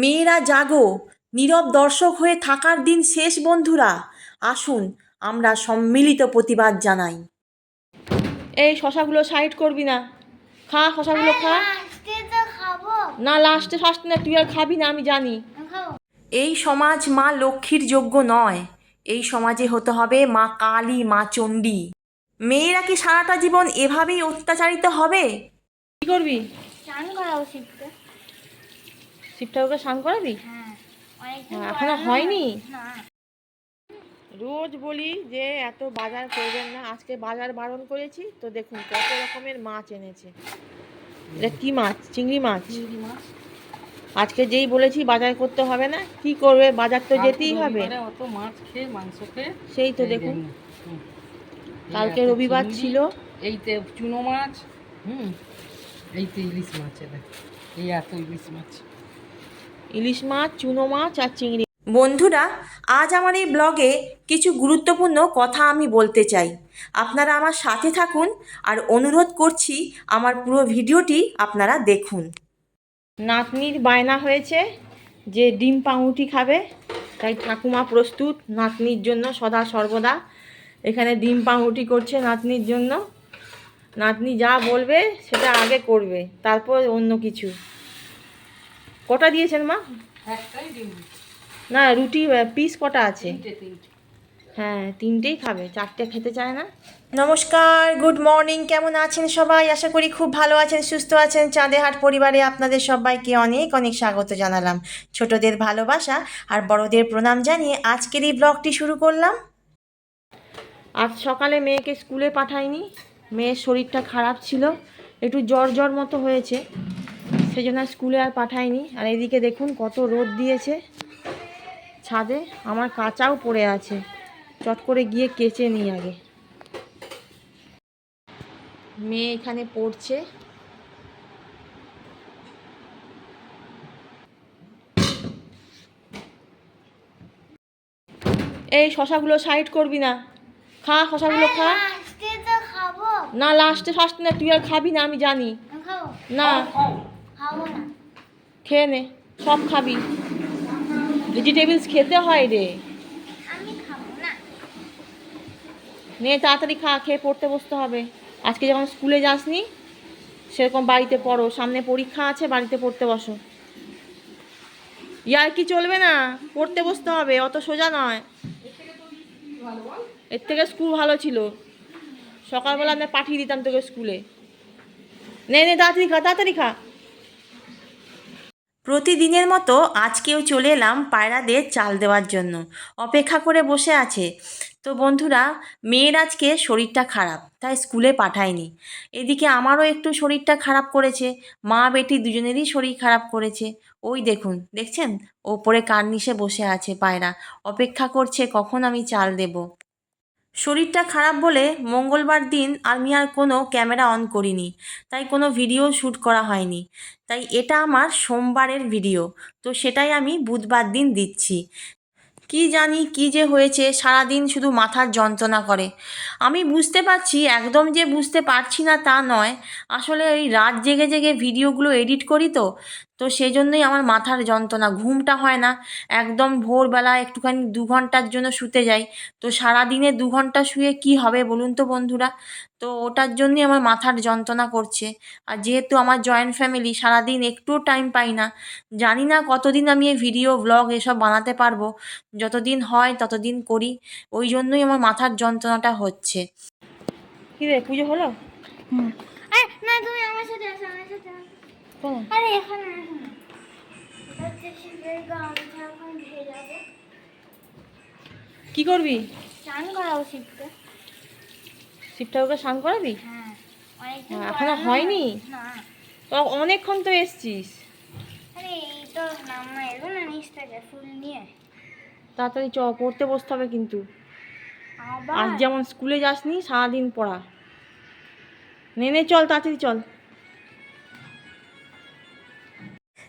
মেয়েরা জাগো নীরব দর্শক হয়ে থাকার দিন শেষ বন্ধুরা। আসুন আমরা সম্মিলিত প্রতিবাদ জানাই। এই শশাগুলো সাইড করবি না। খা শশাগুলো খা। আজকে তো খাব না লাস্টে ফার্স্ট না তুই আর খাবি না আমি জানি। এই সমাজ মা লক্ষ্মীর যোগ্য নয়। এই সমাজে হতে হবে মা কালী মা চণ্ডী। মেয়েরা কি সারাটা জীবন এভাবেই অত্যাচারিত হবে? কি করবি? স্নান করাবো শিবকে শিব ঠাকুরকে স্নান করাবি? হ্যাঁ হ্যাঁ, এখনও হয়নি? রোজ বলি যে এত বাজার করবেন না আজকে বাজার বারণ করেছি তো দেখুন কত রকমের মাছ এনেছে। এটা কি মাছ? চিংড়ি মাছ? আজকে যেই বলেছি বাজার করতে হবে না কি করবে? বাজার তো যেতেই হবে। অত মাছ খেয়ে মাংস খেয়ে সেই তো দেখুন। কালকে রবিবার ছিল। এইতে চুনো মাছ হুম এইতে ইলিশ মাছ এটা এই এত ইলিশ মাছ। ইলিশ মাছ চুনো মাছ আর চিংড়ি বন্ধুরা আজ আমার এই ব্লগে কিছু গুরুত্বপূর্ণ কথা আমি বলতে চাই। আপনারা আমার সাথে থাকুন আর অনুরোধ করছি আমার পুরো ভিডিওটি আপনারা দেখুন। নাতনির বায়না হয়েছে যে ডিম পাউরুটি খাবে তাই ঠাকুমা প্রস্তুত নাতনির জন্য সদা সর্বদা। এখানে ডিম পাউরুটি করছে নাতনির জন্য। নাতনি যা বলবে সেটা আগে করবে তারপর অন্য কিছু। কটা দিয়েছেন মা? না রুটি পিস কটা আছে? হ্যাঁ তিনটেই খাবে চারটে খেতে চায় না। নমস্কার গুড মর্নিং কেমন আছেন সবাই? আশা করি খুব ভালো আছেন সুস্থ আছেন। চাঁদেহাট পরিবারে আপনাদের সবাইকে অনেক অনেক স্বাগত জানালাম। ছোটদের ভালোবাসা আর বড়দের প্রণাম জানিয়ে আজকের এই ব্লগটি শুরু করলাম। আজ সকালে মেয়েকে স্কুলে পাঠাইনি। মেয়ের শরীরটা খারাপ ছিল একটু জ্বর জ্বর মতো হয়েছে। সেই জন্য স্কুলে আর পাঠায়নি আর এদিকে দেখুন কত রোদ দিয়েছে। ছাদে আমার কাঁচাও পড়ে আছে। চট করে গিয়ে কেচে নিই আগে। মেয়ে এখানে পড়ছে। এই শশাগুলো সাইড করবি না। খা শশাগুলো খা। না লাস্টে ফার্স্ট না তুই আর খাবি না আমি জানি। না খেয়ে নে সব খাবি। ভেজিটেবলস খেতে হয় রে। নে তাড়াতাড়ি খা খেয়ে পড়তে বসতে হবে। আজকে যখন স্কুলে যাসনি সেরকম বাড়িতে পড়ো। সামনে পরীক্ষা আছে বাড়িতে পড়তে বসো। ইয়ার কি চলবে না? পড়তে বসতে হবে অত সোজা নয়। এর থেকে স্কুল ভালো ছিল। সকালবেলা আমরা পাঠিয়ে দিতাম তোকে স্কুলে। নে নে তাড়াতাড়ি খা তাড়াতাড়ি খা। প্রতিদিনের মতো আজকেও চলে এলাম পায়রাদের চাল দেওয়ার জন্য। অপেক্ষা করে বসে আছে। তো বন্ধুরা, মেয়ের আজকে শরীরটা খারাপ, তাই স্কুলে পাঠায়নি। এদিকে আমারও একটু শরীরটা খারাপ করেছে, মা বেটি দুজনেরই শরীর খারাপ করেছে। ওই দেখুন, দেখছেন? ওপরে কার্নিশে বসে আছে পায়রা। অপেক্ষা করছে, কখন আমি চাল দেব? শরীরটা খারাপ বলে মঙ্গলবার দিন আমি আর কোনো ক্যামেরা অন করিনি, তাই কোনো ভিডিও শ্যুট করা হয়নি। তাই এটা আমার সোমবারের ভিডিও, তো সেটাই আমি বুধবার দিন দিচ্ছি। কি জানি কি যে হয়েছে, সারাদিন শুধু মাথার যন্ত্রণা করে। আমি বুঝতে পারছি, একদম যে বুঝতে পারছি না তা নয়। আসলে এই রাত জেগে জেগে ভিডিওগুলো এডিট করি তো তো সেই জন্যই আমার মাথার যন্ত্রণা, ঘুমটা হয় না। একদম ভোরবেলা একটুখানি দু ঘণ্টার জন্য শুতে যাই। তো সারাদিনে দু ঘণ্টা শুয়ে কি হবে বলুন তো বন্ধুরা? তো ওটার জন্যই আমার মাথার যন্ত্রণা করছে। আর যেহেতু আমার জয়েন্ট ফ্যামিলি সারাদিন একটুও টাইম পাই না, জানি না কতদিন আমি এই ভিডিও ব্লগ এসব বানাতে পারব। যতদিন হয় ততদিন করি। ওই জন্যই আমার মাথার যন্ত্রণাটা হচ্ছে। কী রে, পুজো হলো? না, তুমি আমার সাথে আসো, আমার সাথে আসো। আরে এখানে কি করবি? স্নান করাবো শিবকে শিব ঠাকুরকে স্নান করাবি? হ্যাঁ হ্যাঁ, এখনও হয়নি? তো অনেকক্ষণ তো এসছিস। তাড়াতাড়ি চ পড়তে বসতে হবে কিন্তু। আজ যেমন স্কুলে যাসনি সারাদিন পড়া। নে নে চল তাড়াতাড়ি চল।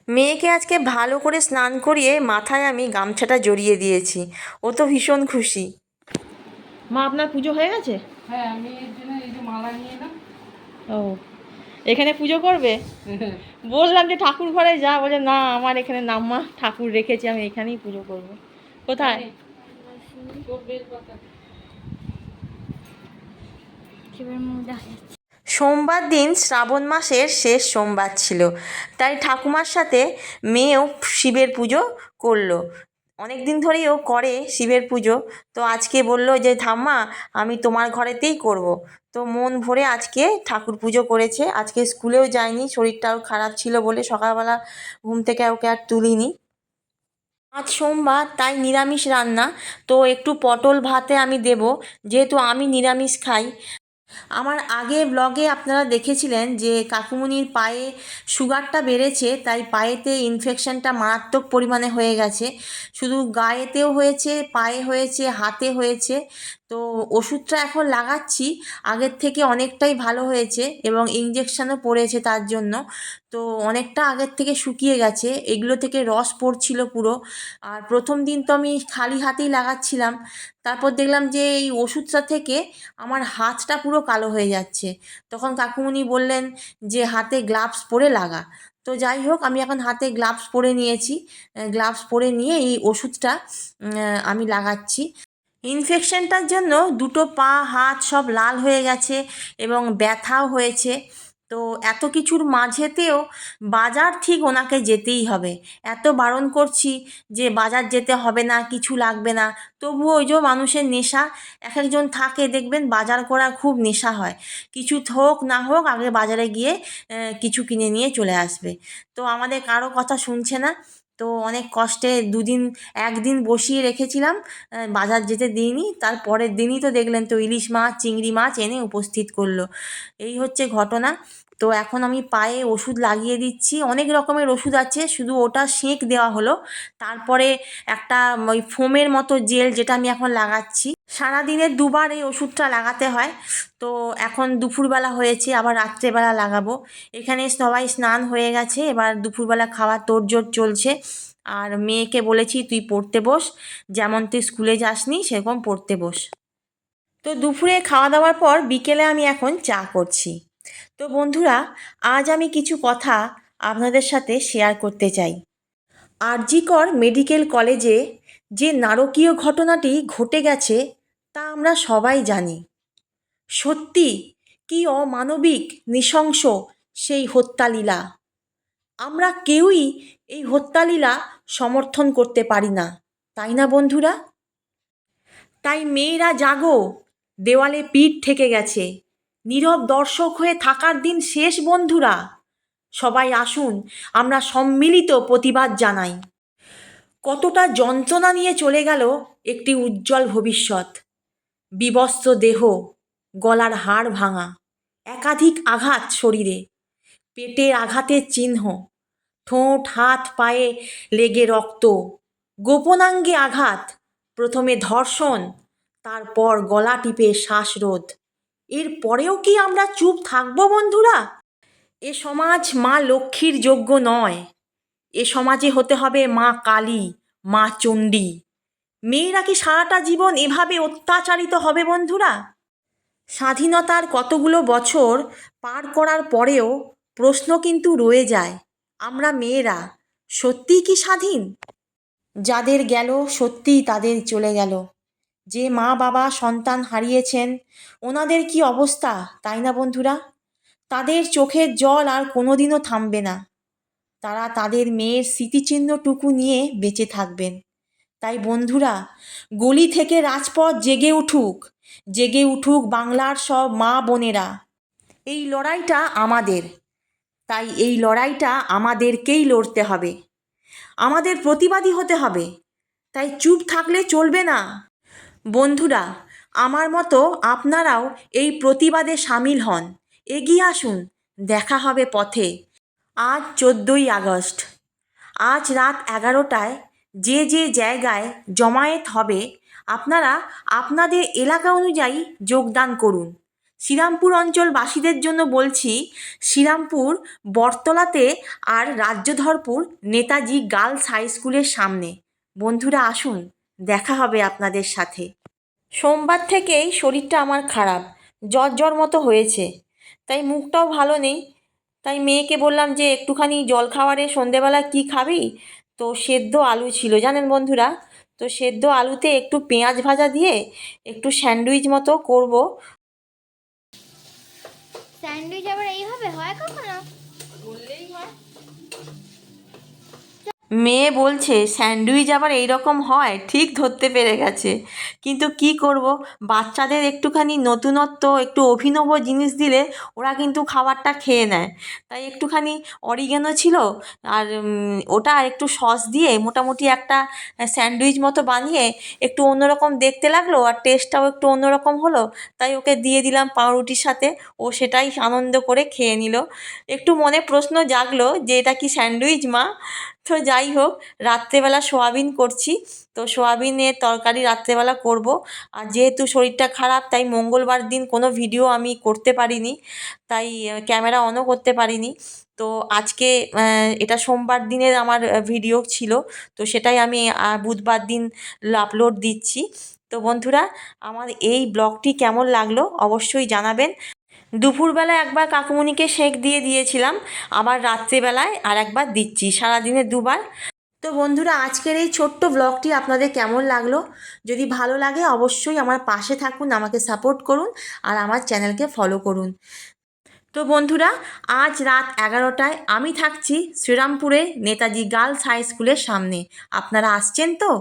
মেয়েকে আজকে ভালো করে স্নান করিয়ে মাথায় আমি গামছাটা জড়িয়ে দিয়েছি। ও তো ভীষণ খুশি। মা আপনার পুজো হয়ে গেছে? হ্যাঁ আমি এর জন্য এই যে মালা নিয়ে এলাম। ও এখানে পুজো করবে? বললাম যে ঠাকুর ঘরে যা বলে না আমার এখানে নাম্মা ঠাকুর রেখেছি আমি এখানেই পুজো করব। কোথায়? শিবের মুখ দেখা যাচ্ছে সোমবার দিন শ্রাবণ মাসের শেষ সোমবার ছিল। তাই ঠাকুমার সাথে মেয়েও শিবের পুজো করল। অনেক দিন ধরেই ও করে শিবের পুজো। তো আজকে বলল যে, ঠাম্মা, আমি তোমার ঘরেতেই করব। তো মন ভরে আজকে ঠাকুর পুজো করেছে। আজকে স্কুলেও যায়নি, শরীরটাও খারাপ ছিল বলে সকালবেলা ঘুম থেকে ওকে আর তুলিনি। আজ সোমবার, তাই নিরামিষ রান্না। তো একটু পটল ভাতে আমি দেব। যেহেতু আমি নিরামিষ খাই আমার আগে ব্লগে আপনারা দেখেছিলেন যে কাকুমুনির পায়ে সুগারটা বেড়েছে, তাই পায়েতে ইনফেকশনটা মারাত্মক পরিমাণে হয়ে গেছে। শুধু গায়েতেও হয়েছে, পায়ে হয়েছে, হাতে হয়েছে। তো ওষুধটা এখন লাগাচ্ছি। আগের থেকে অনেকটাই ভালো হয়েছে এবং ইঞ্জেকশনও পড়েছে তার জন্য। তো অনেকটা আগের থেকে শুকিয়ে গেছে। এগুলো থেকে রস পড়ছিল পুরো। আর প্রথম দিন তো আমি খালি হাতেই লাগাচ্ছিলাম। তারপর দেখলাম যে এই ওষুধটা থেকে আমার হাতটা পুরো কালো হয়ে যাচ্ছে। তখন কাকুমণি বললেন যে, হাতে গ্লাভস পরে লাগা। তো যাই হোক, আমি এখন হাতে গ্লাভস পরে নিয়েছি। গ্লাভস পরে নিয়ে এই ওষুধটা আমি লাগাচ্ছি। ইনফেকশনটার জন্য দুটো পা, হাত সব লাল হয়ে গেছে এবং ব্যথাও হয়েছে। তো এত কিছুর মাঝেতেও বাজার ঠিক ওনাকে যেতেই হবে। এত বারণ করছি যে বাজার যেতে হবে না, কিছু লাগবে না। তবুও ওই যে মানুষের নেশা, এক একজন থাকে, দেখবেন বাজার করা খুব নেশা হয়। কিছু হোক না হোক, আগে বাজারে গিয়ে কিছু কিনে নিয়ে চলে আসবে। তো আমাদের কারও কথা শুনছে না। তো অনেক কষ্টে দুদিন, একদিন বসিয়ে রেখেছিলাম বাজার যেতে দিইনি। তার পরের দিনই তো দেখলেন তো ইলিশ মাছ, চিংড়ি মাছ এনে উপস্থিত করল। এই হচ্ছে ঘটনা। তো এখন আমি পায়ে ওষুধ লাগিয়ে দিচ্ছি। অনেক রকমের ওষুধ আছে, শুধু ওটা সেঁক দেওয়া হলো। তারপরে একটা ওই ফোমের মতো জেল যেটা আমি এখন লাগাচ্ছি। সারাদিনে দুবার এই ওষুধটা লাগাতে হয়। তো এখন দুপুরবেলা হয়েছে, আবার রাত্রেবেলা লাগাবো। এখানে সবাই স্নান হয়ে গেছে, এবার দুপুরবেলা খাওয়ার তোড়জোড় চলছে। আর মেয়েকে বলেছি, তুই পড়তে বস, যেমন তুই স্কুলে যাসনি, সেরকম পড়তে বস। তো দুপুরে খাওয়া দাওয়ার পর বিকেলে আমি এখন চা করছি। তো বন্ধুরা, আজ আমি কিছু কথা আপনাদের সাথে শেয়ার করতে চাই। আরজিকর মেডিকেল কলেজে যে নারকীয় ঘটনাটি ঘটে গেছে তা আমরা সবাই জানি। সত্যি কি অমানবিক নৃশংস সেই হত্যালীলা? আমরা কেউই এই হত্যালীলা সমর্থন করতে পারি না, তাই না বন্ধুরা? তাই মেয়েরা জাগো, দেওয়ালে পিঠ থেকে গেছে। নীরব দর্শক হয়ে থাকার দিন শেষ বন্ধুরা। সবাই আসুন, আমরা সম্মিলিত প্রতিবাদ জানাই। কতটা যন্ত্রণা নিয়ে চলে গেল একটি উজ্জ্বল ভবিষ্যৎ। বিবস্ত্র দেহ, গলার হাড় ভাঙা, একাধিক আঘাত শরীরে, পেটের আঘাতের চিহ্ন, ঠোঁট, হাত, পায়ে লেগে রক্ত, গোপনাঙ্গে আঘাত, প্রথমে ধর্ষণ, তারপর গলা টিপে শ্বাসরোধ। এর পরেও কি আমরা চুপ থাকব বন্ধুরা? এ সমাজ মা লক্ষ্মীর যোগ্য নয়। এ সমাজে হতে হবে মা কালী, মা চণ্ডী। মেয়েরা কি সারাটা জীবন এভাবে অত্যাচারিত হবে বন্ধুরা? স্বাধীনতার কতগুলো বছর পার করার পরেও প্রশ্ন কিন্তু রয়ে যায়, আমরা মেয়েরা সত্যিই কি স্বাধীন? যাদের গেল সত্যিই তাদের চলে গেল। যে মা বাবা সন্তান হারিয়েছেন, ওনাদের কি অবস্থা, তাই না বন্ধুরা? তাদের চোখের জল আর কোনোদিনও থামবে না। তারা তাদের মেয়ের স্মৃতিচিহ্নটুকু নিয়ে বেঁচে থাকবেন। তাই বন্ধুরা, গলি থেকে রাজপথ জেগে উঠুক জেগে উঠুক বাংলার সব মা বোনেরা। এই লড়াইটা আমাদের, তাই এই লড়াইটা আমাদেরকেই লড়তে হবে। আমাদের প্রতিবাদী হতে হবে, তাই চুপ থাকলে চলবে না। বন্ধুরা, আমার মতো আপনারাও এই প্রতিবাদে সামিল হন, এগিয়ে আসুন, দেখা হবে পথে। আজ চোদ্দোই আগস্ট, আজ রাত এগারোটায় যে যে জায়গায় জমায়েত হবে, আপনারা আপনাদের এলাকা অনুযায়ী যোগদান করুন। শ্রীরামপুর অঞ্চলবাসীদের জন্য বলছি, শ্রীরামপুর, বটতলাতে আর রাজ্যধরপুর নেতাজি গার্লস হাই স্কুলের সামনে। বন্ধুরা আসুন, দেখা হবে আপনাদের সাথে। সোমবার থেকেই শরীরটা আমার খারাপ, জ্বর জ্বর মতো হয়েছে। তাই মুখটাও ভালো নেই। তাই মেয়েকে বললাম যে, একটুখানি জল খাবারে সন্ধেবেলা কি খাবি? তো সেদ্ধ আলু ছিল, জানেন বন্ধুরা? তো সেদ্ধ আলুতে একটু পেঁয়াজ ভাজা দিয়ে একটু স্যান্ডউইচ মতো করব। স্যান্ডউইচ আবার এইভাবে হয় কখনো বললেই হয় মেয়ে বলছে, স্যান্ডউইচ আবার এই রকম হয়, ঠিক ধরতে পেরে গেছে। কিন্তু কি করব? বাচ্চাদের একটুখানি নতুনত্ব, একটু অভিনব জিনিস দিলে ওরা কিন্তু খাবারটা খেয়ে নেয়। তাই একটুখানি অরিগ্যানো ছিল, আর ওটা একটু সস দিয়ে মোটামুটি একটা স্যান্ডউইচ মতো বানিয়ে একটু অন্যরকম দেখতে লাগল, আর টেস্টটাও একটু অন্যরকম হলো। তাই ওকে দিয়ে দিলাম পাউরুটির সাথে, ও সেটাই আনন্দ করে খেয়ে নিল। একটু মনে প্রশ্ন জাগলো যে, এটা কি স্যান্ডউইচ, মা? তো যাই হোক, রাত্রেবেলা সোয়াবিন করছি। তো সোয়াবিনের তরকারি রাত্রেবেলা করব। আর যেহেতু শরীরটা খারাপ, তাই মঙ্গলবার দিন কোনো ভিডিও আমি করতে পারিনি। তাই ক্যামেরা অনও করতে পারিনি। তো আজকে এটা সোমবার দিনের আমার ভিডিও ছিল। তো সেটাই আমি বুধবার দিন আপলোড দিচ্ছি। তো বন্ধুরা, আমার এই ব্লগটি কেমন লাগল অবশ্যই জানাবেন। দুপুরবেলা একবার কাকুমণিকে সেঁক দিয়ে দিয়েছিলাম, আবার রাত্রেবেলায় আর একবার দিচ্ছি, সারাদিনে দুবার। তো বন্ধুরা, আজকের এই ছোট্ট ব্লগটি আপনাদের কেমন লাগল? যদি ভালো লাগে অবশ্যই আমার পাশে থাকুন, আমাকে সাপোর্ট করুন আর আমার চ্যানেলকে ফলো করুন। তো বন্ধুরা, আজ রাত এগারোটায় আমি থাকছি শ্রীরামপুরে নেতাজি গার্লস হাই স্কুলের সামনে। আপনারা আসছেন তো?